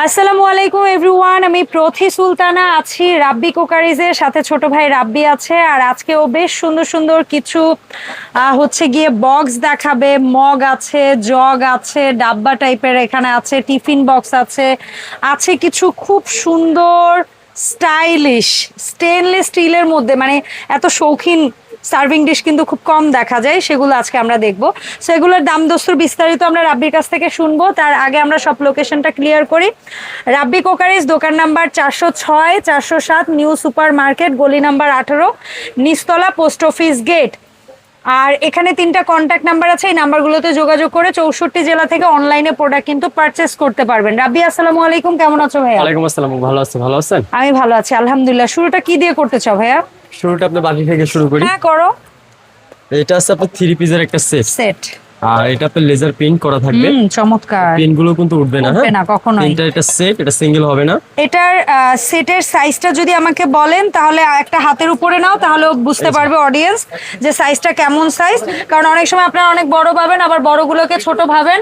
আসসালামু আলাইকুম এভরিওয়ান আমি প্রথি সুলতানা, আছি রাব্বি কোকারিজের সাথে ছোট ভাই রাব্বি আছে, আর আজকে ও বেশ সুন্দর সুন্দর কিছু হচ্ছে গিয়ে বক্স দেখাবে। মগ আছে, জগ আছে, ডাব্বা টাইপের এখানে আছে, টিফিন বক্স আছে। আছে কিছু খুব সুন্দর স্টাইলিশ স্টেনলেস স্টিলের মধ্যে মানে এত শৌখিন সার্ভিং ডিশ কিন্তু খুব কম দেখা যায়, সেগুলো আজকে আমরা দেখব। সেগুলোর দাম দস্তুর বিস্তারিত আমরা রাব্বির কাছ থেকে শুনব। তার আগে আমরা সব লোকেশনটা ক্লিয়ার করি। রাব্বি কোকারিজ দোকান নাম্বার চারশো ছয়, চারশো সাত, নিউ সুপার মার্কেট গলি নাম্বার আঠারো নিস্তলা পোস্ট অফিস গেট আর এখানে তিনটা কন্ট্যাক্ট নাম্বার আছে এই নাম্বারগুলোতে যোগাযোগ করে চৌষট্টি জেলা থেকে অনলাইনে প্রোডাক্ট কিন্তু পারচেস করতে পারবেন। রাবি আসসালামু আলাইকুম কেমন আছো ভাইয়া? ওয়ালাইকুম আসসালাম ভালো আছি ভালো আছেন? আমি ভালো আছি আলহামদুলিল্লাহ। শুরুটা কি দিয়ে করতে চাও ভাইয়া? শুরুটা আপনার বাকি থেকে শুরু করি। হ্যাঁ করো। এটা আছে আপনার থ্রি পিসের একটা সেট সেট আর এটা আপনার লেজার প্রিন্ট করা থাকবে। চমৎকার। পেইন্টগুলো কিন্তু উঠবে না উঠবে হ্যাঁ না কখনো এটা এটা সেট এটা সিঙ্গেল হবে না। এটার সেটের সাইজটা যদি আমাকে বলেন তাহলে একটা হাতের উপরে নাও তাহলে বুঝতে পারবে অডিয়েন্স যে সাইজটা কেমন সাইজ কারণ অনেক সময় আপনারা অনেক বড় পাবেন আবার বড়গুলোকে ছোট ভাবেন।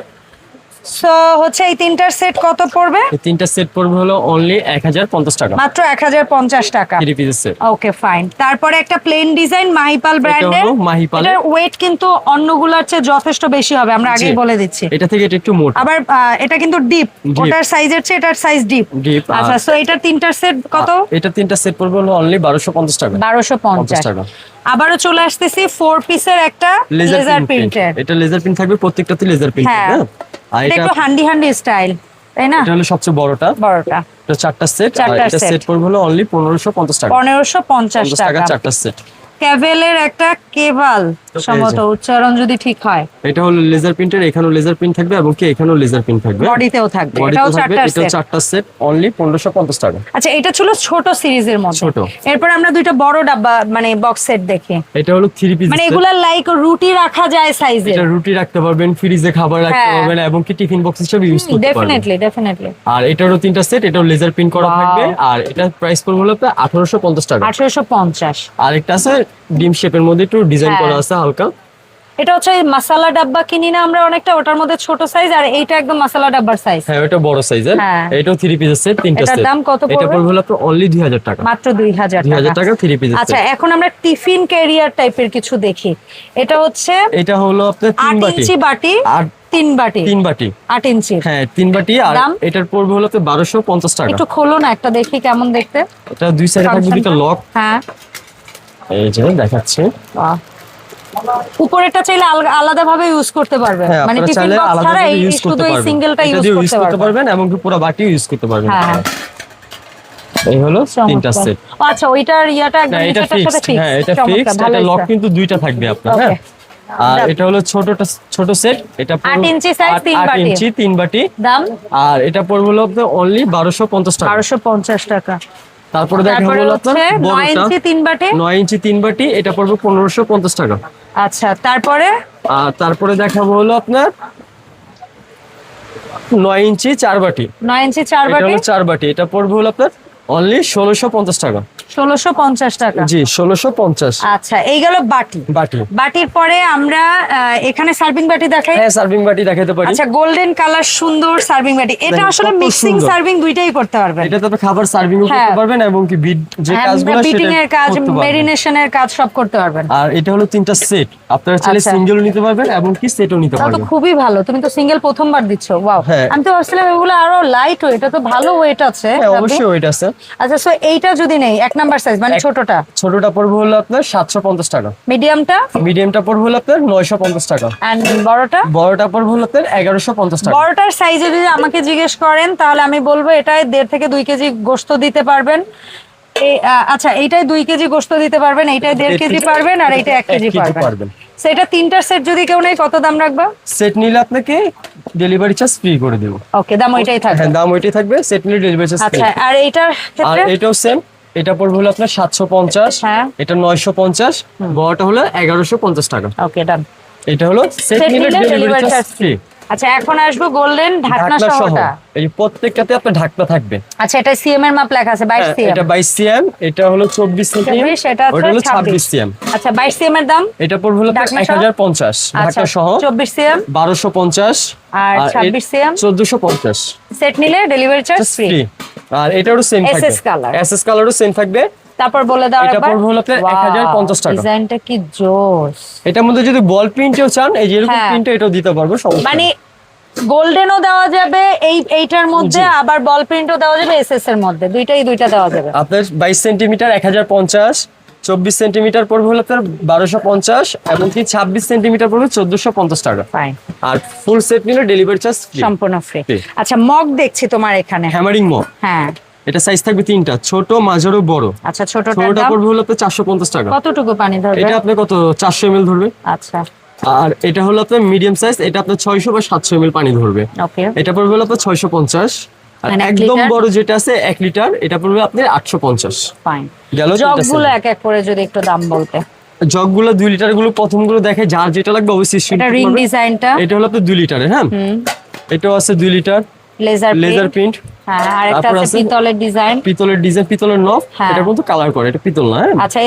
সো হচ্ছে এই তিনটার সেট কত পড়বে? এই তিনটা সেট পড়বে হলো অনলি এক হাজার পঞ্চাশ টাকা। মাত্র এক হাজার পঞ্চাশ টাকা। থ্রি পিসের সেট ওকে ফাইন তারপরে একটা প্লেন ডিজাইন মাহিপাল ব্র্যান্ডের হলো মাহিপালের। এটার ওয়েট কিন্তু অন্যগুলোর চেয়ে যথেষ্ট বেশি হবে আমরা আগেই বলে দিচ্ছি। এটা থেকে এটা একটু মোটা। আবার এটা কিন্তু ডিপ ওটার সাইজের চেয়ে এটার সাইজ ডিপ আর- আচ্ছা সো এটার তিনটার সেট কত? এটা তিনটা সেট পড়বে হলো অনলি বারোশো পঞ্চাশ টাকা। বারোশো পঞ্চাশ। পঞ্চাশ টাকা। আবারও চলে আসতেছি ফোর পিসের একটা লেজার লেজার প্রিন্ট প্রিন্টের এটা লেজার প্রিন্ট থাকবে প্রত্যেকটাতে লেজার প্রিন্ট হ্যাঁ। আর এটা এটা একটু হান্ডি হান্ডি স্টাইল তাই না? এটা হলো সবচেয়ে বড়টা। বড়টা। এটা চারটা সেট আর চারটা এটা সেট পড়বে হলো অনলি পনেরোশো পঞ্চাশ টাকা। পনেরোশো পঞ্চাশ পঞ্চাশ টাকা টাকা। চারটা সেট ক্যাভেলের একটা কেবল সম্ভবত উচ্চারণ যদি ঠিক হয়। এটা হলো লেজার প্রিন্টের এখানেও লেজার প্রিন্ট থাকবে এবং কি এখানেও লেজার প্রিন্ট থাকবে। বডিতেও থাকবে। এটাও থাকবে চারটার এটাও চারটা সেট অনলি পনেরোশো পঞ্চাশ টাকা। আচ্ছা এটা ছিল ছোট সিরিজের মধ্যে। ছোট। এরপর আমরা দুইটা বড় ডাব্বা মানে বক্স সেট দেখি। এটা হলো থ্রি পিস মানে এগুলা লাইক রুটি রাখা যায় সাইজের এটা রুটি রাখতে পারবেন ফ্রিজে খাবার রাখতে হ্যাঁ। পারবেন এবং কি টিফিন বক্স হিসেবে ইউজ করতে পারবেন। ডেফিনেটলি ডেফিনেটলি আর এটারও তিনটা সেট এটাও লেজার প্রিন্ট করা. থাকবে। আর এটা প্রাইস পড়বে হলো আঠারোশো পঞ্চাশ টাকা। আঠারোশো পঞ্চাশ। আর একটা আছে ডিম শেপের মধ্যে একটু ডিজাইন হ্যাঁ। করা আছে হালকা। এটা হচ্ছে মাসালা ডাব্বা কিনি না আমরা অনেকটা ওটার মধ্যে ছোট সাইজ আর এইটা একদম মশলা ডাব্বার সাইজ হ্যাঁ ওটা বড় সাইজের হ্যাঁ। এটাও থ্রি পিসের সেট তিনটা এটার সেট দাম কত পড়বে এটা পড়বে? আপনার অনলি দুই হাজার টাকা। মাত্র দুই হাজার দুই হাজার টাকা। টাকা থ্রি পিসের আচ্ছা এখন আমরা টিফিন ক্যারিয়ার টাইপের কিছু দেখি। এটা হচ্ছে এটা হলো আপনার তিন আট বাটি। ইঞ্চি বাটি আর তিন বাটি। তিন বাটি। আট ইঞ্চি। হ্যাঁ তিন বাটি। আর এটার পড়বে হলো বারোশো পঞ্চাশ টাকা। একটু খোলো না একটা দেখি কেমন দেখতে। এটা দুই সাইডে থাকবে দুইটা লক হ্যাঁ। এই যে দেখাচ্ছি। উপরেরটা চাইলে আলাদা ভাবে ইউজ করতে পারবে হ্যাঁ মানে টিফিন বক্স ছাড়া এই শুধু এই সিঙ্গেলটা ইউজ করতে পারবেন। এবং পুরো বাটিও ইউজ করতে পারবেন হ্যাঁ হ্যাঁ এই হলো তিনটা সেট আচ্ছা ওইটার ইয়াটা একদম এটা ফিক্সড হ্যাঁ এটা ফিক্সড এটা লক কিন্তু দুইটা থাকবে আপনার হ্যাঁ? আর এটা হলো ছোটটা ছোট সেট এটা পড়বে- আট ইঞ্চি size, আট- তিন আট বাটি। ইঞ্চি তিন বাটি। দাম? আর এটা পড়বে হলো আপনার অনলি বারোশো পঞ্চাশ টাকা। বারোশো পঞ্চাশ টাকা। তারপরে দেখা হলো আপনার হচ্ছে নয় ইঞ্চি তিন বাটি। নয় ইঞ্চি তিন বাটি এটা পড়বে পনেরোশো পঞ্চাশ টাকা। আচ্ছা তারপরে? আর তারপরে দেখাবো হলো আপনার নয় ইঞ্চি চার বাটি। নয় ইঞ্চি চার বাটি। এটা চার বাটি এটা পড়বে হলো আপনার অনলি ষোলোশো পঞ্চাশ টাকা। ষোলোশো পঞ্চাশ টাকা। জি ষোলোশো পঞ্চাশ। আচ্ছা এই গেল বাটি। বাটি। বাটির পরে আমরা এখানে সার্ভিং বাটি দেখাই। হ্যাঁ সার্ভিং বাটি দেখাতে পারি। আচ্ছা গোল্ডেন কালার সুন্দর সার্ভিং বাটি। এটা আসলে মিক্সিং সার্ভিং দুইটাই করতে পারবেন। এটা তো খাবার সার্ভিং করতে হ্যাঁ। পারবেন এবং কি বিট যে কাজগুলো বিটিং এর কাজ মেরিনেশনের কাজ সব করতে পারবেন। আর এটা হলো তিনটা সেট আপনারা চাইলে আচ্ছা। সিঙ্গেল নিতে পারবেন এবং কি সেটও নিতে তো খুবই ভালো। তুমি তো সিঙ্গেল প্রথমবার দিচ্ছ। ওয়াও হ্যাঁ। আমি তো ভাবছিলাম এগুলো আরও লাইট ওয়েট এটা তো ভালো ওয়েট আছে। হ্যাঁ অবশ্যই ওইটা আছে। আচ্ছা সো এইটা যদি নেই এক নাম্বার সাইজ মানে ছোটটা? ছোটটা পড়বে হলো আপনার সাতশো পঞ্চাশ টাকা। মিডিয়ামটা? মিডিয়ামটা পড়বে হলো আপনার নয়শো পঞ্চাশ টাকা। এন্ড বড়টা? বড়টা পড়বে হলো আপনার এগারোশো পঞ্চাশ টাকা। বড়টার সাইজে যদি আমাকে জিজ্ঞেস করেন তাহলে আমি বলব এটাই দেড় থেকে দুই কেজি গোস্ত দিতে পারবেন। আচ্ছা এইটাই দুই কেজি গোস্ত দিতে পারবেন এইটাই দেড় কেজি পারবেন আর এইটা এক এক কেজি কেজি পারবেন। পারবেন। সেটা তিনটার সেট যদি কেউ নেই কত দাম রাখবা? সেট নিলে আপনাকে ডেলিভারি চার্জ ফ্রি করে দেবো। ওকে দাম ওইটাই থাকবে। হ্যাঁ দাম ওইটাই থাকবে সেট নিলে ডেলিভারি চার্জ আচ্ছা আর এইটার আর এটাও সেম এটা পড়বে হলো আপনার সাতশো পঞ্চাশ হ্যাঁ। এটা নয়শো পঞ্চাশ বড়টা হলো এগারোশো পঞ্চাশ টাকা। ওকে ডান এটা হলো সেট নিলে ডেলিভারি চার্জ ফ্রি আচ্ছা এখন আসব গোল্ডেন ঢাকনা সহটা। এই প্রত্যেকটাতে আপনার ঢাকনা থাকবে। আচ্ছা এটা সিএম এর মাপ লেখা আছে বাইশ হ্যাঁ, সিএম এটা বাইশ সিএম এটা হলো চব্বিশ সেন্টিমিটার চব্বিশ এটা হলো হচ্ছে ছাব্বিশ ছাব্বিশ সিএম আচ্ছা বাইশ সিএম এর দাম? এটা পড়বে হলো ঢাকনা এক সহ? হাজার পঞ্চাশ আচ্ছা ঢাকনা সহ। চব্বিশ সিএম বারোশো পঞ্চাশ। আর ছাব্বিশ সিএম চোদ্দশো পঞ্চাশ। সেট নিলে ডেলিভারি চার্জ ফ্রি আর এটারও সেম থাকবে। SS color। এসএস কালারও সেম থাকবে। তারপর বলে দাও এটা পড়বে হলো আপনার 1050 টাকা। ডিজাইনটা কি জোস। এটার মধ্যে যদি বল প্রিন্টেও চান এই যেরকম হ্যাঁ। প্রিন্টে এটাও দিতে পারব সমস্যা মানে। গোল্ডেনও দেওয়া যাবে এই এইটার মধ্যে আবার বল প্রিন্টও দেওয়া যাবে এসএস এর মধ্যে। দুইটাই দুইটা দেওয়া যাবে। আপনার বাইশ সেন্টিমিটার এক হাজার পঞ্চাশ চব্বিশ সেন্টিমিটার পড়বে হলো আপনার বারোশো পঞ্চাশ এমনকি ছাব্বিশ সেন্টিমিটার পড়বে চোদ্দশো পঞ্চাশ টাকা। আর ফুল সেট নিলে ডেলিভারি চার্জ সম্পূর্ণ ফ্রি আচ্ছা মগ দেখছি তোমার এখানে। হ্যামারিং মগ হ্যাঁ। এটা সাইজ থাকবে তিনটা ছোট মাঝারও বড়। আচ্ছা ছোটটার ছোটটা পড়বে হলো আপনার চারশো পঞ্চাশ টাকা। কতটুকু পানি ধরবে? এটা আপনার কত? চারশো এমএল ধরবে। আচ্ছা। আর এটা হলো আপনার মিডিয়াম সাইজ এটা আপনার ছয়শো বা সাতশো এমএল পানি ধরবে। ওকে এটা পড়বে হলো আপনার ছয়শো পঞ্চাশ। আর মানে একদম বড় যেটা আছে এক লিটার এটা পড়বে আপনার আটশো পঞ্চাশ। ফাইন গেল জগগুলো এক এক করে যদি একটু দাম বলতে। জগগুলো দুই লিটারগুলো প্রথমগুলো দেখে যার যেটা লাগবে অবশ্যই এটা রিং ডিজাইনটা এটা হলো আপনার দুই লিটারের হ্যাঁ? এটাও আছে দুই লিটার লেজার লেজার প্রিন্ট হ্যাঁ আর একটা আছে আছে- পিতলের ডিজাইন। পিতলের ডিজাইন পিতলের হ্যাঁ। এটা কিন্তু কালার করে এটা পিতল না হ্যাঁ? আচ্ছা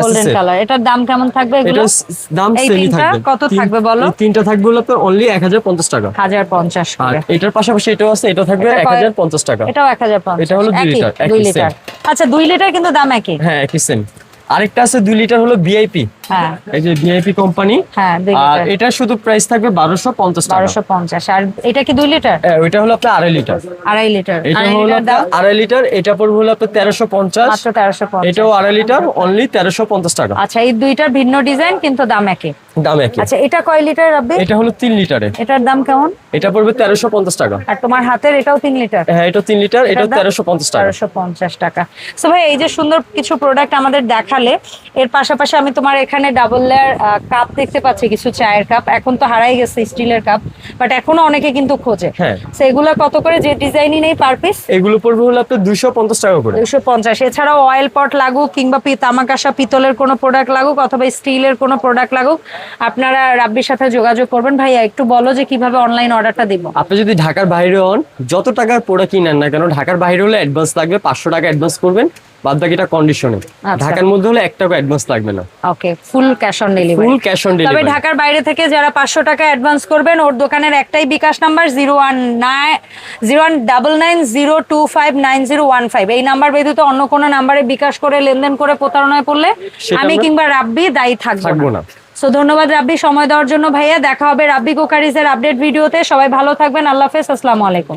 গোল্ডেন কালার এটার দাম কেমন থাকবে এগুলো? দাম সেমই তিনটা? থাকবে। কত থাকবে বলো? তিনটা থাকবে হলো আপনার অনলি টাকা। আর এটার পাশাপাশি এটাও আছে এটা থাকবে এটা এক কয়- হাজার পঞ্চাশ টাকা। এটাও এটা হলো দুই লিটার, লিটার। আচ্ছা লিটার কিন্তু দাম একই? হ্যাঁ একই সেম আরেকটা আছে দুই লিটার হলো ভিআইপি হ্যাঁ। এই যে ভিআইপি কোম্পানি হ্যাঁ আর এটা শুধু প্রাইস থাকবে টাকা। আর এটা কি লিটার? হ্যাঁ, ওইটা হলো আপনার আড়াই লিটার। আড়াই লিটার। এটা হলো আড়াই লিটার এটা পড়বে হলো আপনার মাত্র এটাও আড়াই লিটার অনলি তেরোশো পঞ্চাশ টাকা। আচ্ছা এই দুইটার ভিন্ন ডিজাইন কিন্তু দাম একই। দাম একই। আচ্ছা এটা কয় লিটার রাব্বি? এটা হলো তিন লিটারে এটার দাম কেমন? এটা পড়বে তেরোশো পঞ্চাশ টাকা। আর তোমার হাতের এটাও তিন লিটার? হ্যাঁ এটা তিন লিটার এটা এটার দাম? তেরোশো পঞ্চাশ টাকা। তেরোশো পঞ্চাশ টাকা। সো ভাই এই যে সুন্দর কিছু প্রোডাক্ট আমাদের দেখালে এর পাশাপাশি আমি তোমার এখানে ডাবল লেয়ার কাপ দেখতে পাচ্ছি কিছু চায়ের কাপ এখন তো হারাই গেছে স্টিলের কাপ বাট এখনও অনেকে কিন্তু খোঁজে। হ্যাঁ। সেগুলো কত করে? যে ডিজাইনই নেই পার পিস এগুলো পড়বে হলো আপনার দুইশো পঞ্চাশ টাকা করে। দুশো পঞ্চাশ। এছাড়াও অয়েল পট লাগুক কিংবা পি- তামাকাশা পিতলের কোনো প্রোডাক্ট লাগুক অথবা স্টিলের কোনো প্রোডাক্ট লাগুক আপনারা রাব্বির সাথে যোগাযোগ করবেন। ভাইয়া একটু বলো যে কীভাবে অনলাইন অর্ডারটা দিব। আপনি যদি ঢাকার বাইরে হন যত টাকার প্রোডাক্ট কিনেন না কেন ঢাকার বাইরে হলে অ্যাডভান্স লাগবে পাঁচশো টাকা অ্যাডভান্স করবেন। বাদ বাকিটা কন্ডিশনে আচ্ছা। ঢাকার মধ্যে হলে এক টাকা অ্যাডভান্স লাগবে না। Okay full cash on delivery full cash on তবে ঢাকার বাইরে থেকে যারা পাঁচশো টাকা অ্যাডভান্স করবেন ওর দোকানের একটাই বিকাশ নাম্বার এই নাম্বার ব্যতীত অন্য কোনো নাম্বারে বিকাশ করে লেনদেন করে প্রতারণায় পড়লে আমি কিংবা রাব্বি দায়ী থাকব না। সো ধন্যবাদ রাব্বি সময় দেওয়ার জন্য ভাইয়া। দেখা হবে রাব্বি কোকারিজের আপডেট ভিডিওতে। সবাই ভালো থাকবেন। আল্লাহ হাফেজ। আসসালামু আলাইকুম।